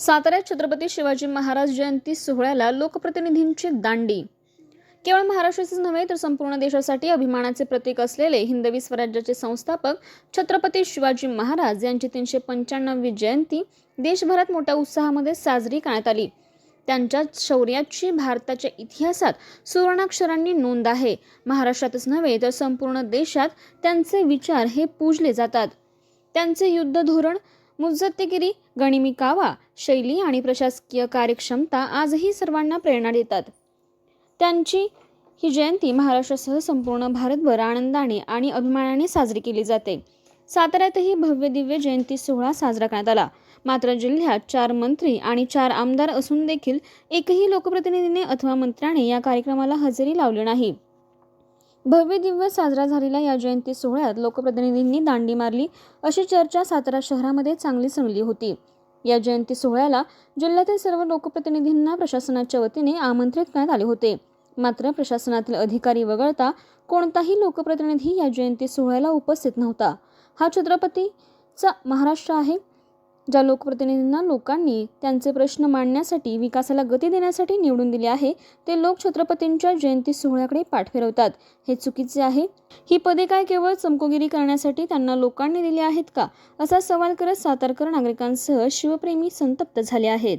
साताऱ्यात छत्रपती शिवाजी महाराज जयंती सोहळ्याला लोकप्रतिनिधींची दांडी. केवळ महाराष्ट्राचेच नव्हे तर संपूर्ण देशासाठी अभिमानाचे प्रतीक असलेले हिंदवी स्वराज्याचे संस्थापक छत्रपती शिवाजी महाराज यांची तीनशे पंच्याण्णवी जयंती देशभरात मोठ्या उत्साहामध्ये साजरी करण्यात आली. त्यांच्या शौर्याची भारताच्या इतिहासात सुवर्णाक्षरांनी नोंद आहे. महाराष्ट्रातच नव्हे तर संपूर्ण देशात त्यांचे विचार हे पूजले जातात. त्यांचे युद्ध धोरण मुत्सद्देगिरी गणिमिकावा शैली आणि प्रशासकीय कार्यक्षमता आजही सर्वांना प्रेरणा देतात. त्यांची ही जयंती महाराष्ट्रासह संपूर्ण भारतभर आनंदाने आणि अभिमानाने साजरी केली जाते. साताऱ्यातही भव्य दिव्य जयंती सोहळा साजरा करण्यात आला. मात्र जिल्ह्यात चार मंत्री आणि चार आमदार असून देखील एकही लोकप्रतिनिधीने अथवा मंत्र्याने या कार्यक्रमाला हजेरी लावली नाही. भव्य दिव्य साजरा झालेल्या या जयंती सोहळ्यात लोकप्रतिनिधींनी दांडी मारली. अशी चर्चा सातारा शहरामध्ये चांगली संगली होती. या जयंती सोहळ्याला जिल्ह्यातील सर्व लोकप्रतिनिधींना प्रशासनाच्या वतीने आमंत्रित करण्यात आले होते. मात्र प्रशासनातील अधिकारी वगळता कोणताही लोकप्रतिनिधी या जयंती सोहळ्याला उपस्थित नव्हता. हा छत्रपतीचा महाराष्ट्र आहे. ज्या लोकप्रतिनिधींना लोकांनी त्यांचे प्रश्न मांडण्यासाठी विकासाला गती देण्यासाठी निवडून दिले आहे ते लोक छत्रपतींच्या जयंती सोहळ्याकडे पाठ फिरवतात. हे चुकीचे आहे? ही पदे काय केवळ चमकोगिरी करण्यासाठी त्यांना लोकांनी दिली आहेत का? असा सवाल करत सातारकर नागरिकांसह शिवप्रेमी संतप्त झाले आहेत.